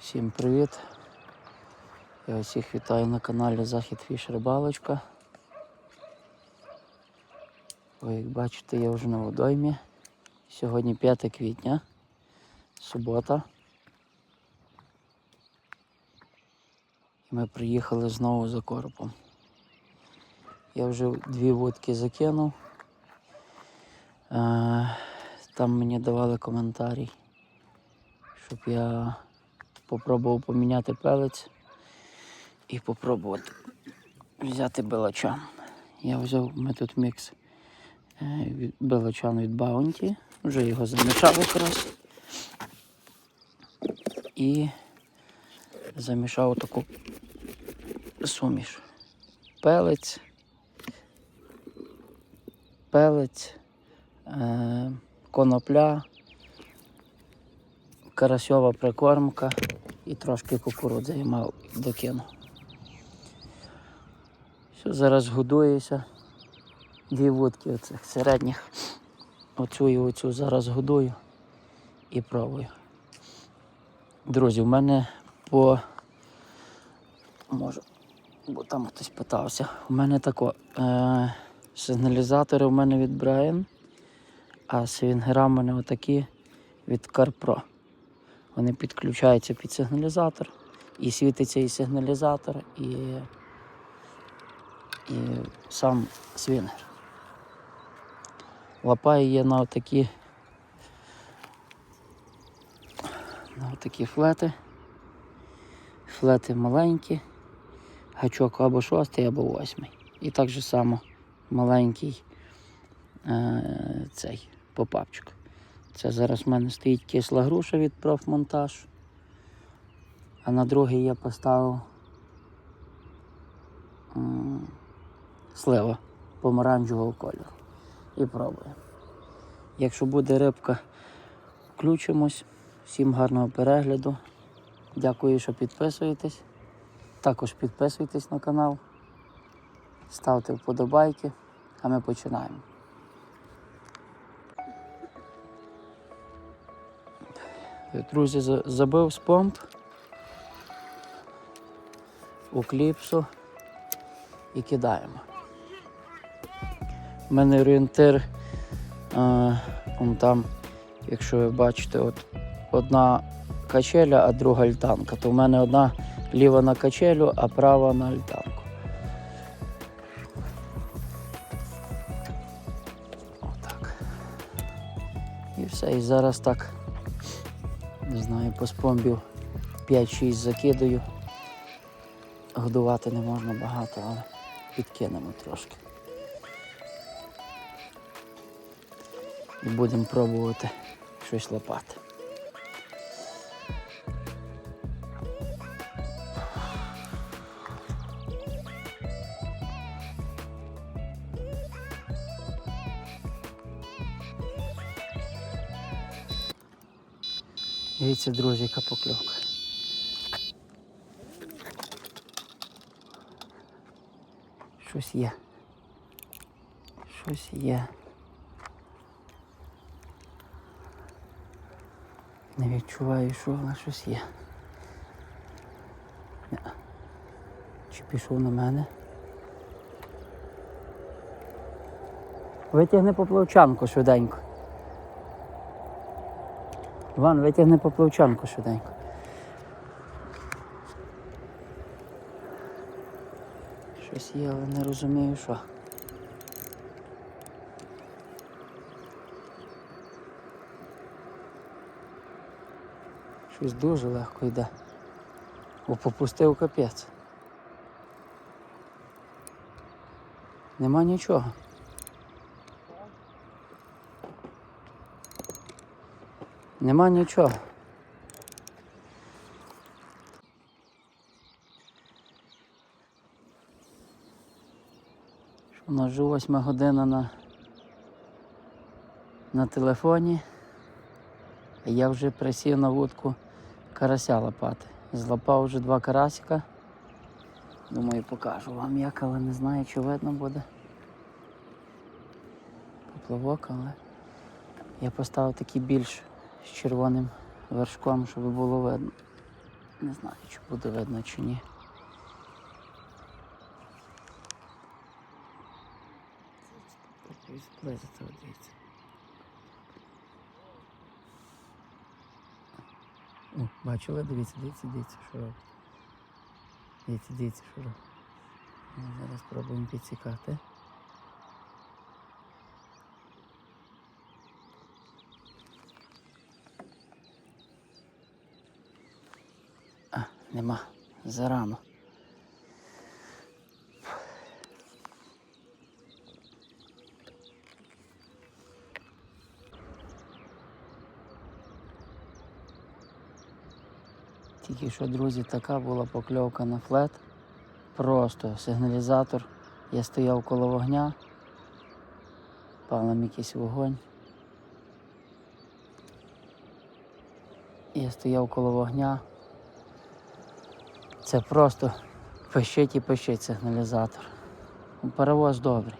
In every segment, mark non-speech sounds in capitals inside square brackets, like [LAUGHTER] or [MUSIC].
Всім привіт! Я усіх вітаю на каналі Захід Фіш Рибалочка. Ви як бачите, я вже на водоймі. Сьогодні 5 квітня, субота. І ми приїхали знову за коропом. Я вже дві вудки закинув. Е, Там мені давали коментарі, щоб я попробував поміняти пелець і попробувати взяти белачан. Я взяв метод мікс белачан від Bounty, вже його замішав якраз. І замішав таку суміш. Пелець, пелець, е, конопля, карасьова прикормка і трошки кукурудзи я мав докину. Все, зараз годуюся. Дві вудки оцих середніх. Оцю і оцю зараз годую і пробую. Друзі, в мене по можу, бо там хтось питався. У мене тако е, сигналізатори у мене від Brian, а свінгера у мене отакі від CarPro. Вони підключаються під сигналізатор, і світиться і сигналізатор, і, і сам свінгер. Лапає є на отакі, на отакі флети. Флети маленькі, гачок або шостий, або восьмий. І так же само маленький е, цей попапчик. Це зараз в мене стоїть кисла груша від профмонтаж. А на другий я поставив слива помаранчевого кольору. І пробую. Якщо буде рибка, включимось. Всім гарного перегляду. Дякую, що підписуєтесь. Також підписуйтесь на канал, ставте вподобайки, а ми починаємо. Друзі, забив з помп у кліпсу і кидаємо. У мене орієнтир, а, он там, якщо ви бачите, от одна качеля, а друга альтанка, то в мене одна ліва на качелю, а права на альтанку. Отак. І все. І зараз так не знаю, по спомбів 5-6 закидаю. Годувати не можна багато, але підкинемо трошки. І будемо пробувати щось лопати. Дивіться, друзі, яка покльовка. Щось є. Щось є. Не відчуваю, що але щось є. Чи пішов на мене? Витягни поплавчанку швиденько. Іван, витягни поплавчанку швиденько. Щось є, але не розумію, що. Щось дуже легко йде. Бо попустив капець. Нема нічого. Нема нічого. У нас вже година на, на телефоні. А я вже присів на вудку карася лопати. Злопав вже два карасика. Думаю, покажу вам як, але не знаю, чи видно буде. Поплавок, але я поставив такий більш з червоним вершком, щоб було видно. Не знаю, чи буде видно чи ні. Попробую зблизити, дивіться. О, бачили, дивіться, дивіться, дивіться, що робить. Дивіться, дивіться, що робить. Зараз спробуємо підсікати. А, нема. Зарано. Тільки що, друзі, така була покльовка на флет. Просто сигналізатор. Я стояв коло вогня, палим якийсь вогонь. Я стояв коло вогня. Це просто пищить і пищить сигналізатор. Ну, Перевоз добрий.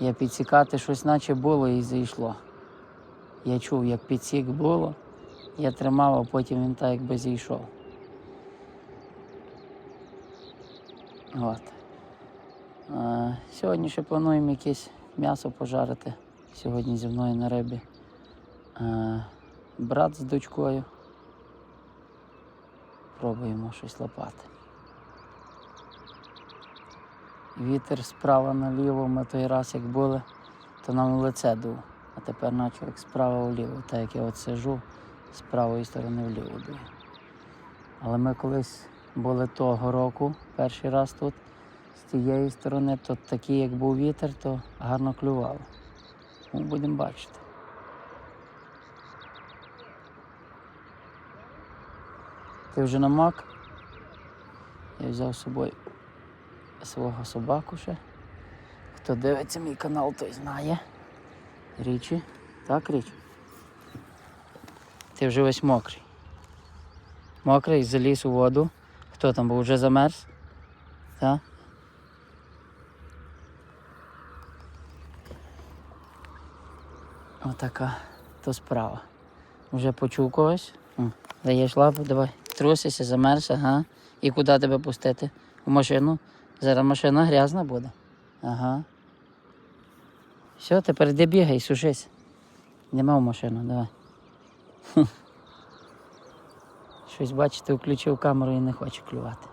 Я підсікати щось наче було і зійшло. Я чув, як підсік було, я тримав, а потім він так якби зійшов. От. Е, сьогодні ще плануємо якесь м'ясо пожарити. Сьогодні зі мною на рибі. Е, брат з дочкою. Пробуємо щось лопати. Вітер справа наліво, ми той раз як були, то нам в лице дув. А тепер наче як справа вліво. Так як я от сижу, з правої сторони вліво дує. Але ми колись були того року, перший раз тут, з тієї сторони, то такий, як був вітер, то гарно клювало. Ну, будемо бачити. Ти вже намок? Я взяв з собою свого собаку ще. Хто дивиться мій канал, той знає. Річі. Так, Річ? Ти вже весь мокрий. Мокрий, заліз у воду. Хто там був вже замерз? Так? Отака то справа. Вже почув когось. Даєш лапу, давай. Трусися, замерз, ага. І куди тебе пустити? У машину? Зараз машина грязна буде. Ага. Все, тепер йди бігай, сушись. Нема в машину, давай. [LAUGHS] Щось бачите, включив камеру і не хоче клювати.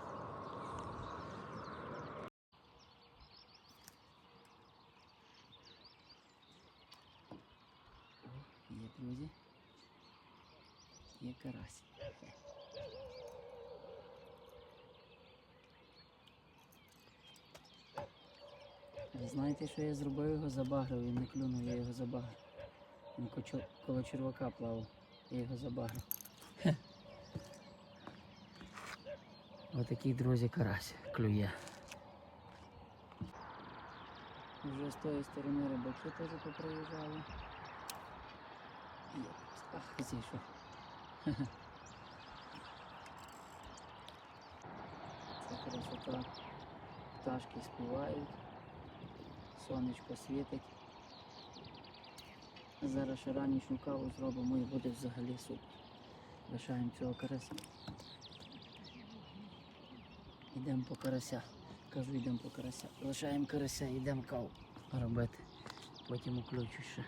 Є, друзі. Є карась. Ви знаєте, що я зробив його забагрив, він не клюнув, я його забагрив. Він коло червака плавав, я його забагрив. Отакий, друзі, карась клює. Вже з тої сторони рибаки теж поприїжджали. Ах, зійшов. Красота. Пташки співають, сонечко світить. Зараз ще ранішню каву зробимо і буде взагалі супер. Лишаємо цього карася. Йдемо по карася. Кажу, йдемо по карася. Лишаємо карася, йдемо каву робити. Потім уключу ще.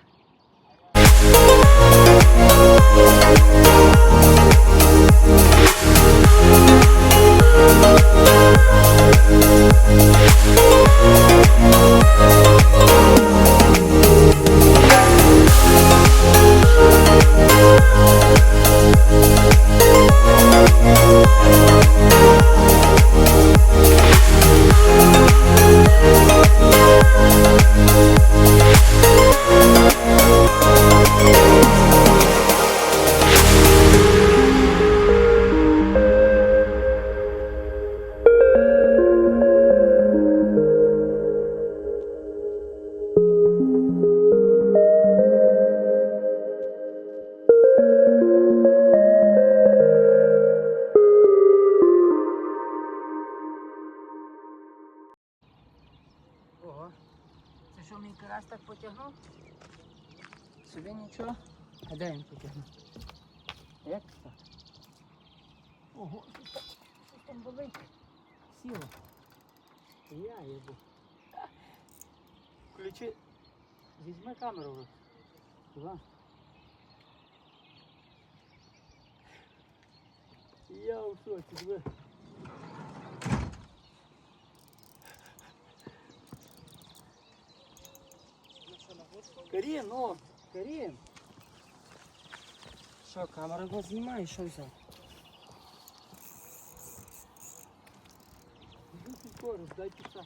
Я їбу. Включи. Візьми камеру. в руки. Іван. Я у шоці, диви. Карін, ну, Карін. Що, камера його знімає, що взяв? Скоро, дай піса.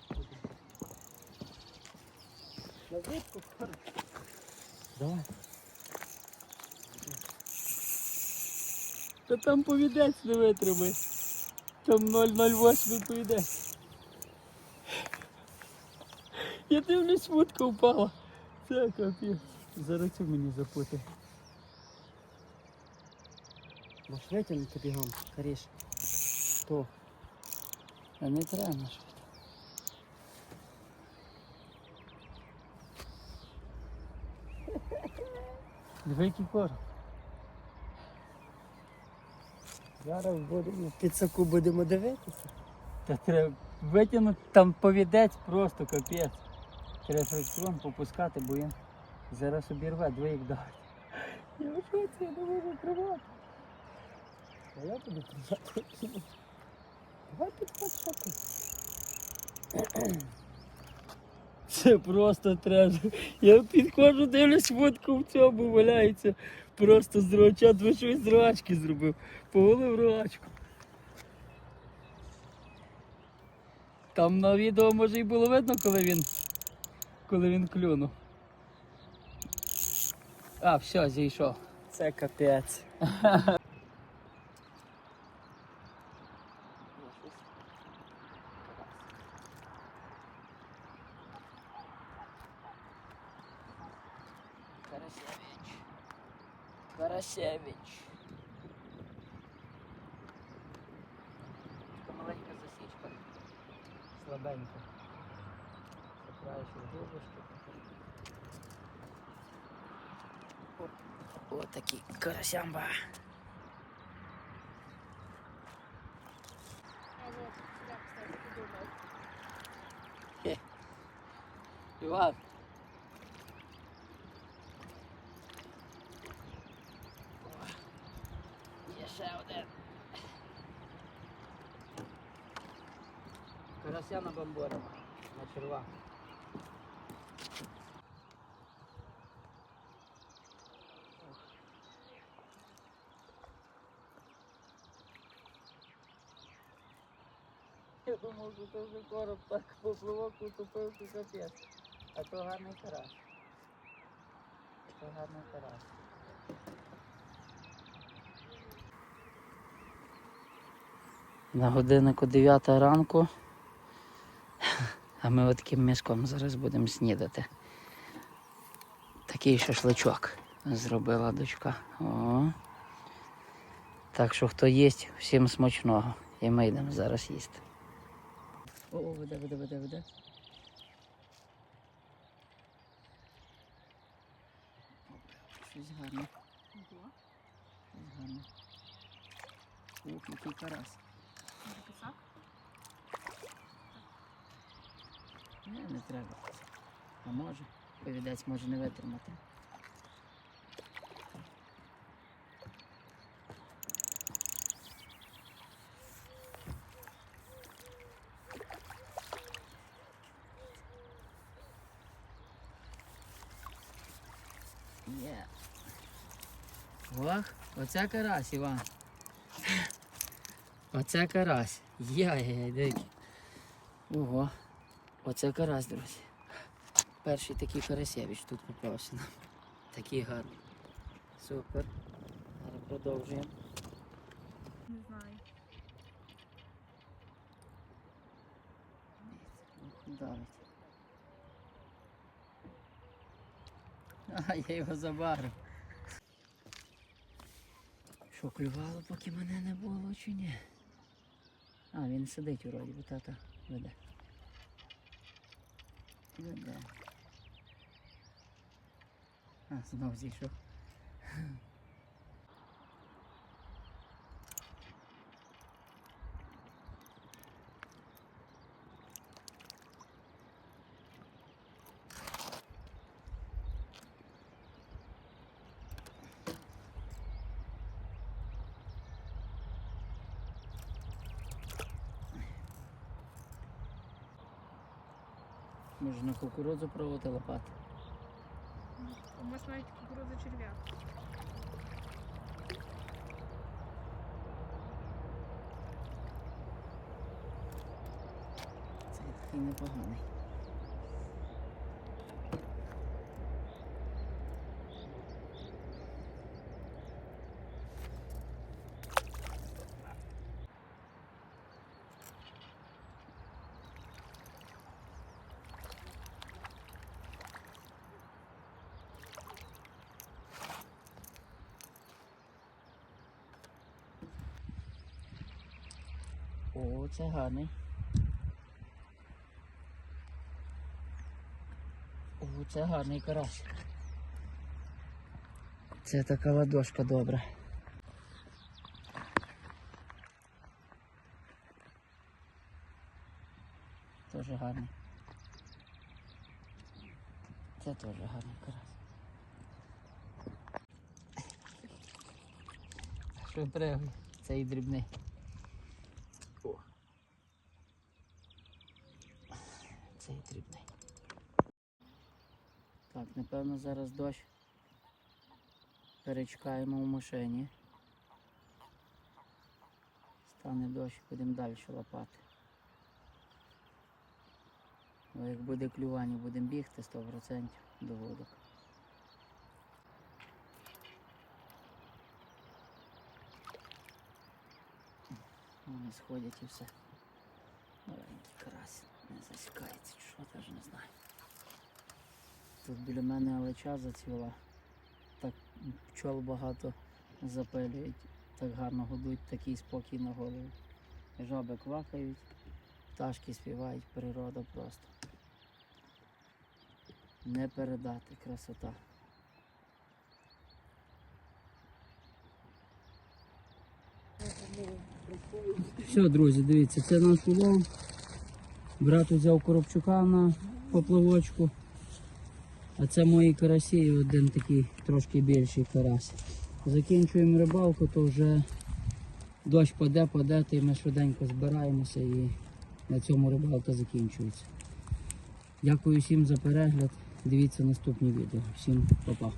На звідку скоро. Давай. Та там повідець не витримай. Там 008 повідець. Я дивлюсь, вудка впала. Це капець. Зараз цю мені запути. Можеш витягнути бігом, скоріш. То. А не треба Диви, який корм. Зараз будемо підсаку будемо дивитися. Та треба витягнути там повідець просто капець. Треба фрикціон попускати, бо він зараз обірве, як давить. Я в шоці, я не можу тримати. А я буду тримати. Давай підходь, що. Це просто треш. Я підходжу, дивлюсь, водку в цьому валяється. Просто з роча, ви щось з рачки зробив. Повалив рачку. Там на відео може і було видно, коли він, коли він клюнув. А, все, зійшов. Це капець. Слабенька. Закраєш губочки. О, такі карасямба. Іван. Є ще один. Карася на бамбора. На черва. Я думав, що це вже короб так поплавок утопив, що капець. А то гарний карась. То гарний карась. На годиннику 9 ранку. А ми отаким мішком зараз будемо снідати. Такий шашличок зробила дочка. О. Так що хто їсть, всім смачного. І ми йдемо зараз їсти. О, веде, веде, веде, веде. Щось гарне. Щось гарне. Ох, який карась. Не, не треба. А може, повідець може не витримати. Є. Ох, оце карась, Іван. Оце карась. Яй-яй, дикий. Ого. Оце карась, друзі. Перший такий карасєвич тут попався нам. Такий гарний. Супер. Зараз продовжуємо. Не знаю. Давить. А, я його забарив. Що, клювало, поки мене не було чи ні? А, він сидить уроді, бо тата веде. Веде. А, знов зійшов. Може на кукурудзу проводити лопати? У вас навіть кукурудза черв'як. Це такий непоганий. О, це гарний. О, це гарний карась. Це така ладошка добра. Тоже гарний. Це теж гарний карась. Що пригай? Це і дрібний. О. Цей дрібний. Так, напевно, зараз дощ. Перечекаємо в машині. Стане дощ, будемо далі лопати. Бо як буде клювання, будемо бігти 100% до водок. Вони сходять і все. Маленький карась не засікається, що теж не знаю. Тут біля мене алеча зацвіла. Так пчол багато запилюють, так гарно годують, такий спокій на голову. Жаби квакають, пташки співають, природа просто. Не передати красота. Все, друзі, дивіться, це наш улов. Брат взяв коробчука на поплавочку. А це мої карасі і один такий трошки більший карась. Закінчуємо рибалку, то вже дощ паде, паде, і ми швиденько збираємося і на цьому рибалка закінчується. Дякую всім за перегляд. Дивіться наступні відео. Всім па-па.